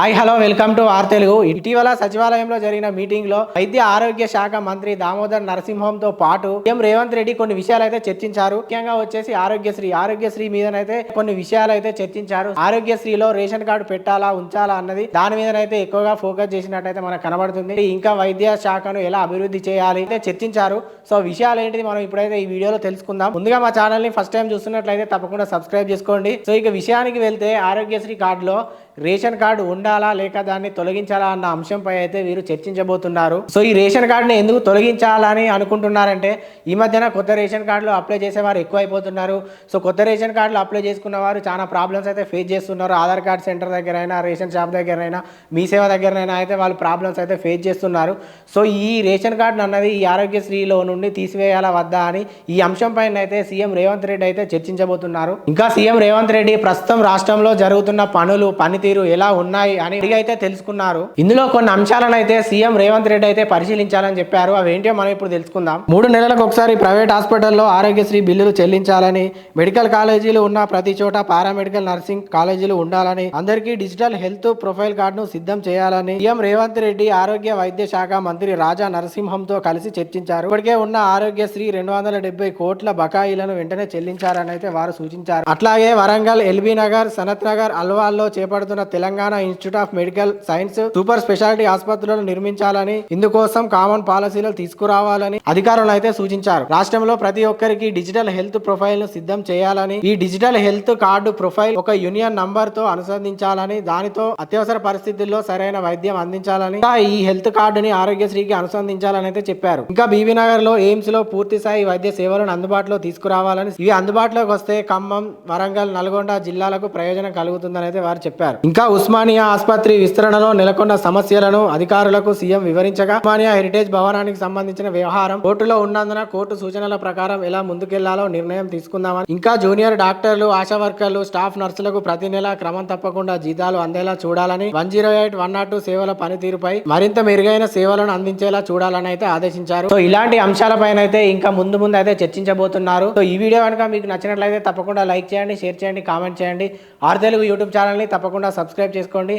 Hi hello welcome to our Telugu. ఇటీవల సచివాలయంలో జరిగిన మీటింగ్లో వైద్య ఆరోగ్య శాఖ మంత్రి దామోదర్ నరసింహంతో పాటు సీఎం రేవంత్ రెడ్డి కొన్ని విషయాలు అయితే చర్చించారు. ముఖ్యంగా వచ్చేసి ఆరోగ్యశ్రీ. ఆరోగ్యశ్రీ మీదనైతే కొన్ని విషయాలు అయితే చర్చించారు. ఆరోగ్యశ్రీలో రేషన్ కార్డు పెట్టాలా ఉంచాలా అన్నది దాని మీదనైతే ఎక్కువగా ఫోకస్ చేసినట్టయితే మనకు కనబడుతుంది. ఇంకా వైద్య శాఖను ఎలా అభివృద్ధి చేయాలి అయితే చర్చించారు. సో విషయాలు ఏంటిది మనం ఇప్పుడైతే ఈ వీడియోలో తెలుసుకుందాం. ముందుగా మా ఛానల్ని ఫస్ట్ టైం చూస్తున్నట్లయితే తప్పకుండా సబ్స్క్రైబ్ చేసుకోండి. సో ఇక విషయానికి వెళ్తే ఆరోగ్యశ్రీ కార్డులో రేషన్ కార్డు ఉండాలి లేక దాన్ని తొలగించాలా అన్న అంశంపై అయితే వీరు చర్చించబోతున్నారు. సో ఈ రేషన్ కార్డుని ఎందుకు తొలగించాలని అనుకుంటున్నారంటే ఈ మధ్యన కొత్త రేషన్ కార్డులు అప్లై చేసేవారు ఎక్కువ అయిపోతున్నారు సో కొత్త రేషన్ కార్డులు అప్లై చేసుకున్న వారు చాలా ప్రాబ్లమ్స్ అయితే ఫేస్ చేస్తున్నారు. ఆధార్ కార్డ్ సెంటర్ దగ్గర అయినా రేషన్ షాప్ దగ్గర అయినా మీ సేవ దగ్గరైనా అయితే వాళ్ళు ప్రాబ్లమ్స్ అయితే ఫేస్ చేస్తున్నారు. సో ఈ రేషన్ కార్డును అన్నది ఈ ఆరోగ్యశ్రీలో నుండి తీసివేయాలా వద్దా అని ఈ అంశం పైన అయితే సీఎం రేవంత్ రెడ్డి అయితే చర్చించబోతున్నారు. ఇంకా సీఎం రేవంత్ రెడ్డి ప్రస్తుతం రాష్ట్రంలో జరుగుతున్న పనులు పనితీరు ఎలా ఉన్నాయి అని అయితే తెలుసుకున్నారు. ఇందులో కొన్ని అంశాలను అయితే సీఎం రేవంత్ రెడ్డి అయితే పరిశీలించాలని చెప్పారు. అవి ఏంటో మనం ఇప్పుడు తెలుసుకుందాం. మూడు నెలలకు ఒకసారి ప్రైవేట్ హాస్పిటల్లో ఆరోగ్యశ్రీ బిల్లులు చెల్లించాలని మెడికల్ కాలేజీలు ఉన్న ప్రతి చోట పారామెడికల్ నర్సింగ్ కాలేజీలు ఉండాలని అందరికీ డిజిటల్ హెల్త్ ప్రొఫైల్ కార్డును సిద్ధం చేయాలని సీఎం రేవంత్ రెడ్డి ఆరోగ్య వైద్య శాఖ మంత్రి రాజా నరసింహంతో కలిసి చర్చించారు. ఇప్పటికే ఉన్న ఆరోగ్యశ్రీ రెండు వందల డెబ్బై కోట్ల బకాయిలను వెంటనే చెల్లించారని అయితే వారు సూచించారు. అట్లాగే వరంగల్ ఎల్బీ నగర్ సనత్ నగర్ అల్వాల్లో చేపడుతున్న Telangana institute of medical science super speciality ఆసుపత్రులను నిర్మించాలని ఇందుకోసం కామన్ పాలసీలు తీసుకురావాలని అధికారులు అయితే సూచించారు. రాష్ట్రంలో ప్రతి ఒక్కరికి డిజిటల్ హెల్త్ ప్రొఫైల్ను సిద్ధం చేయాలని ఈ డిజిటల్ హెల్త్ కార్డు ప్రొఫైల్ ఒక యూనియన్ నంబర్తో అనుసంధించాలని దానితో అత్యవసర పరిస్థితుల్లో సరైన వైద్యం అందించాలని ఇంకా ఈ హెల్త్ కార్డుని ఆరోగ్యశ్రీకి అనుసంధించాలని అయితే చెప్పారు. ఇంకా బీబీ నగర్లో ఎయిమ్స్లో పూర్తి స్థాయి వైద్య సేవలను అందుబాటులో తీసుకురావాలని ఇవి అందుబాటులోకి వస్తే ఖమ్మం వరంగల్ నల్గొండ జిల్లాలకు ప్రయోజనం కలుగుతుందని అయితే వారు చెప్పారు. ఇంకా ఉస్మానియా ఆసుపత్రి విస్తరణలో నెలకొన్న సమస్యలను అధికారులకు సీఎం వివరించగా ఉస్మానియా హెరిటేజ్ భవనానికి సంబంధించిన వ్యవహారం కోర్టులో ఉన్నందున కోర్టు సూచనల ప్రకారం ఎలా ముందుకెళ్ళాలో నిర్ణయం తీసుకుందామని ఇంకా జూనియర్ డాక్టర్లు ఆశా వర్కర్లు స్టాఫ్ నర్సులకు ప్రతి నెల క్రమం తప్పకుండా జీతాలు అందేలా చూడాలని one zero eight one nought two సేవల పనితీరుపై మరింత మెరుగైన సేవలను అందించేలా చూడాలని అయితే ఆదేశించారు. సో ఇలాంటి అంశాలపైన అయితే ఇంకా ముందు ముందు అయితే చర్చించబోతున్నారు. సో ఈ వీడియో కనుక మీకు నచ్చినట్లయితే తప్పకుండా లైక్ చేయండి షేర్ చేయండి కామెంట్ చేయండి. ఆర్ తెలుగు యూట్యూబ్ ఛానల్ని తప్పకుండా సబ్స్క్రైబ్ చేసుకోండి.